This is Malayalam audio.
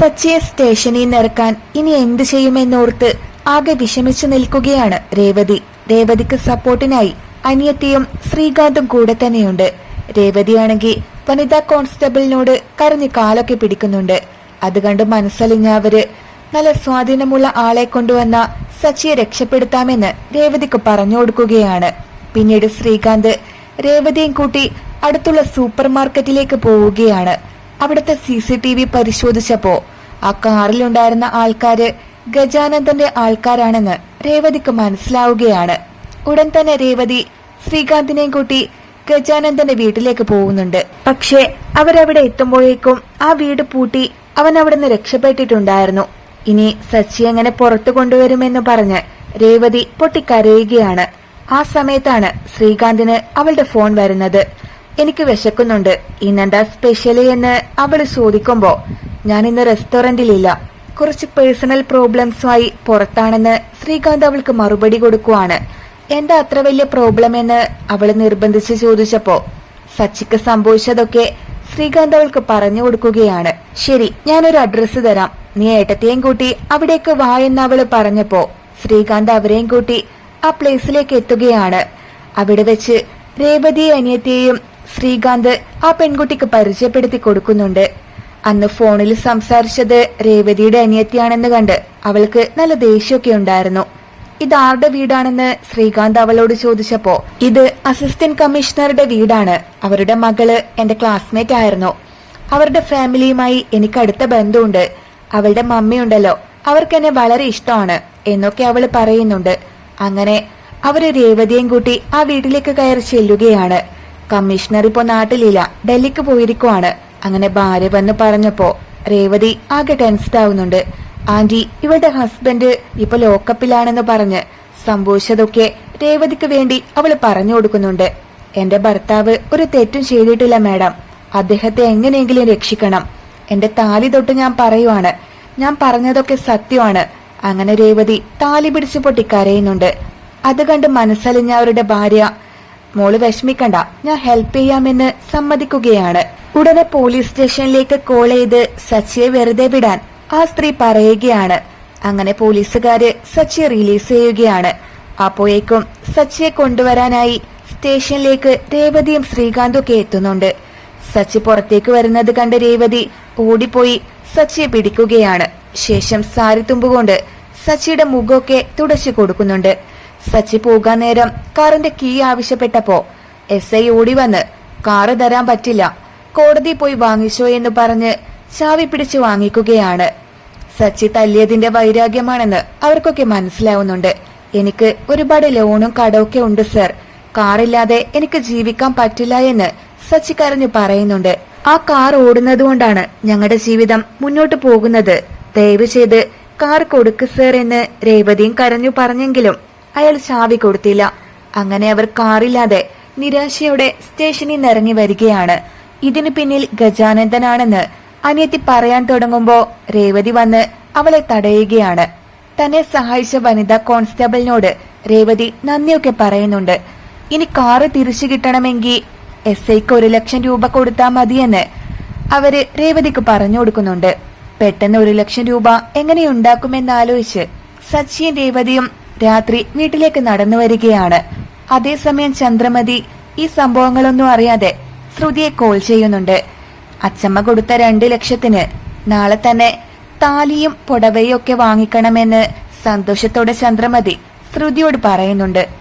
സച്ചിയെ സ്റ്റേഷനിൽ നിറക്കാൻ ഇനി എന്തു ചെയ്യുമെന്നോർത്ത് ആകെ വിഷമിച്ചു നിൽക്കുകയാണ് രേവതി. രേവതിക്ക് സപ്പോർട്ടിനായി അനിയത്തിയും ശ്രീകാന്തും കൂടെ തന്നെയുണ്ട്. രേവതിയാണെങ്കിൽ വനിതാ കോൺസ്റ്റബിളിനോട് കരഞ്ഞ് കാലൊക്കെ പിടിക്കുന്നുണ്ട്. അത് കണ്ട് മനസ്സലിഞ്ഞ അവർ നല്ല സ്വാധീനമുള്ള ആളെ കൊണ്ടുവന്ന സച്ചിയെ രക്ഷപ്പെടുത്താമെന്ന് രേവതിക്ക് പറഞ്ഞു കൊടുക്കുകയാണ്. പിന്നീട് ശ്രീകാന്ത് രേവതിയും കൂട്ടി അടുത്തുള്ള സൂപ്പർ മാർക്കറ്റിലേക്ക് പോവുകയാണ്. അവിടുത്തെ സി സി ടി വി പരിശോധിച്ചപ്പോ ആ കാറിലുണ്ടായിരുന്ന ആൾക്കാര് ഗജാനന്ദന്റെ ആൾക്കാരാണെന്ന് രേവതിക്ക് മനസ്സിലാവുകയാണ്. ഉടൻ തന്നെ രേവതി ശ്രീകാന്തിനെയും കൂട്ടി ഗജാനന്ദന്റെ വീട്ടിലേക്ക് പോകുന്നുണ്ട്. പക്ഷേ അവരവിടെ എത്തുമ്പോഴേക്കും ആ വീട് പൂട്ടി അവൻ അവിടുന്ന് രക്ഷപ്പെട്ടിട്ടുണ്ടായിരുന്നു. ഇനി സച്ചി എങ്ങനെ പുറത്തു കൊണ്ടുവരുമെന്ന് പറഞ്ഞ് രേവതി പൊട്ടിക്കരയുകയാണ്. ആ സമയത്താണ് ശ്രീകാന്തിന് അവളുടെ ഫോൺ വരുന്നത്. എനിക്ക് വിശക്കുന്നുണ്ട്. ഇന്നെന്താ സ്പെഷ്യൽ എന്ന് അവൾ ചോദിക്കുമ്പോ ഞാൻ ഇന്ന് റെസ്റ്റോറന്റിലില്ല കുറച്ച് പേഴ്സണൽ പ്രോബ്ലംസുമായി പുറത്താണെന്ന് ശ്രീകാന്ത് അവൾക്ക് മറുപടി കൊടുക്കുവാണ്. എന്താ അത്ര വലിയ പ്രോബ്ലം എന്ന് അവൾ നിർബന്ധിച്ച് ചോദിച്ചപ്പോ സച്ചിക്ക് സംഭവിച്ചതൊക്കെ ശ്രീകാന്ത് അവൾക്ക് പറഞ്ഞു കൊടുക്കുകയാണ്. ശരി ഞാനൊരു അഡ്രസ്സ് തരാം. നീ ഏട്ടത്തെയും കൂട്ടി അവിടേക്ക് വാ എന്ന് അവൾ പറഞ്ഞപ്പോ ശ്രീകാന്ത് അവരെയും കൂട്ടി ആ പ്ലേസിലേക്ക് എത്തുകയാണ്. അവിടെ വെച്ച് രേവതി അനിയത്തെയും ശ്രീകാന്ത് ആ പെൺകുട്ടിക്ക് പരിചയപ്പെടുത്തി കൊടുക്കുന്നുണ്ട്. അന്ന് ഫോണിൽ സംസാരിച്ചത് രേവതിയുടെ അനിയത്തിയാണെന്ന് കണ്ട് അവൾക്ക് നല്ല ദേഷ്യമൊക്കെ ഉണ്ടായിരുന്നു. ഇത് ആരുടെ വീടാണെന്ന് ശ്രീകാന്ത് അവളോട് ചോദിച്ചപ്പോ ഇത് അസിസ്റ്റന്റ് കമ്മീഷണറുടെ വീടാണ്. അവരുടെ മകൾ എന്റെ ക്ലാസ്മേറ്റ് ആയിരുന്നു. അവരുടെ ഫാമിലിയുമായി എനിക്ക് അടുത്ത ബന്ധമുണ്ട് അവളുടെ മമ്മിയുണ്ടല്ലോ. അവർക്ക് എന്നെ വളരെ ഇഷ്ടമാണ് എന്നൊക്കെ അവൾ പറയുന്നുണ്ട്. അങ്ങനെ അവർ രേവതിയും കൂട്ടി ആ വീട്ടിലേക്ക് കയറി ചെല്ലുകയാണ്. കമ്മീഷണർ ഇപ്പോ നാട്ടിലില്ല. ഡൽഹിക്ക് പോയിരിക്കുവാണ്. അങ്ങനെ ഭാര്യ വന്ന് പറഞ്ഞപ്പോ രേവതി ആകെ ടെൻസ്ഡ് ആവുന്നുണ്ട്. ആന്റി ഇവളുടെ ഹസ്ബൻഡ് ഇപ്പൊ ലോക്കപ്പിലാണെന്ന് പറഞ്ഞ് സംഭവിച്ചതൊക്കെ രേവതിക്ക് വേണ്ടി അവൾ പറഞ്ഞു കൊടുക്കുന്നുണ്ട്. എന്റെ ഭർത്താവ് ഒരു തെറ്റും ചെയ്തിട്ടില്ല മാഡം. അദ്ദേഹത്തെ എങ്ങനെയെങ്കിലും രക്ഷിക്കണം. എന്റെ താലി തൊട്ട് ഞാൻ പറയുവാണ്. ഞാൻ പറഞ്ഞതൊക്കെ സത്യമാണ്. അങ്ങനെ രേവതി താലി പിടിച്ചു പൊട്ടിക്കരയുന്നുണ്ട്. അത് കണ്ട് മനസ്സലിഞ്ഞ അവരുടെ ഭാര്യ മോൾ വിഷമിക്കണ്ട. ഞാൻ ഹെൽപ്പ് ചെയ്യാമെന്ന് സമ്മതിക്കുകയാണ്. ഉടനെ പോലീസ് സ്റ്റേഷനിലേക്ക് കോൾ ചെയ്ത് സച്ചിയെ വെറുതെ വിടാൻ ആ സ്ത്രീ പറയുകയാണ്. അങ്ങനെ പോലീസുകാര് സച്ചിയെ റിലീസ് ചെയ്യുകയാണ്. അപ്പോഴേക്കും സച്ചിയെ കൊണ്ടുവരാനായി സ്റ്റേഷനിലേക്ക് രേവതിയും ശ്രീകാന്തും ഒക്കെ എത്തുന്നുണ്ട്. സച്ചി പുറത്തേക്ക് വരുന്നത് കണ്ട് രേവതി ഓടിപ്പോയി സച്ചിയെ പിടിക്കുകയാണ്. ശേഷം സാരി തുമ്പുകൊണ്ട് സച്ചിയുടെ മുഖമൊക്കെ തുടച്ചു കൊടുക്കുന്നുണ്ട്. സച്ചി പോകാൻ നേരം കാറിന്റെ കീ ആവശ്യപ്പെട്ടപ്പോ എസ് ഐ ഓടി വന്ന് കാറ് തരാൻ പറ്റില്ല. കോടതി പോയി വാങ്ങിച്ചോ എന്ന് പറഞ്ഞ് ചാവി പിടിച്ച് വാങ്ങിക്കുകയാണ്. സച്ചി തല്ലിയതിന്റെ വൈരാഗ്യമാണെന്ന് അവർക്കൊക്കെ മനസ്സിലാവുന്നുണ്ട്. എനിക്ക് ഒരുപാട് ലോണും കടമൊക്കെ ഉണ്ട് സർ. കാറില്ലാതെ എനിക്ക് ജീവിക്കാൻ പറ്റില്ല എന്ന് സച്ചി കരഞ്ഞു പറയുന്നുണ്ട്. ആ കാർ ഓടുന്നത് കൊണ്ടാണ് ഞങ്ങളുടെ ജീവിതം മുന്നോട്ട് പോകുന്നത്. ദയവ് ചെയ്ത് കാർ കൊടുക്ക് സർ എന്ന് രേവതിയും കരഞ്ഞു പറഞ്ഞെങ്കിലും അയാൾ ചാവി കൊടുത്തില്ല. അങ്ങനെ അവർ കാറില്ലാതെ നിരാശയോടെ സ്റ്റേഷനിൽ നിന്ന് ഇറങ്ങി വരികയാണ്. ഇതിനു പിന്നിൽ ഗജാനന്ദനാണെന്ന് അനിയത്തി പറയാൻ തുടങ്ങുമ്പോ രേവതി വന്ന് അവളെ തടയുകയാണ്. തന്നെ സഹായിച്ച വനിതാ കോൺസ്റ്റബിളിനോട് രേവതി നന്ദിയൊക്കെ പറയുന്നുണ്ട്. ഇനി കാറ് തിരിച്ചു കിട്ടണമെങ്കിൽ എസ് ഐക്ക് ഒരു ലക്ഷം രൂപ കൊടുത്താൽ മതിയെന്ന് അവർ രേവതിക്ക് പറഞ്ഞു കൊടുക്കുന്നുണ്ട്. പെട്ടെന്ന് ഒരു ലക്ഷം രൂപ എങ്ങനെയുണ്ടാക്കുമെന്നാലോചിച്ച് സച്ചിയും രേവതിയും രാത്രി വീട്ടിലേക്ക് നടന്നു വരികയാണ്. അതേസമയം ചന്ദ്രമതി ഈ സംഭവങ്ങളൊന്നും അറിയാതെ ശ്രുതിയെ കോൾ ചെയ്യുന്നുണ്ട്. അച്ചമ്മ കൊടുത്ത രണ്ട് ലക്ഷത്തിന് നാളെ തന്നെ താലിയും പുടവയും ഒക്കെ വാങ്ങിക്കണമെന്ന് സന്തോഷത്തോടെ ചന്ദ്രമതി ശ്രുതിയോട് പറയുന്നുണ്ട്.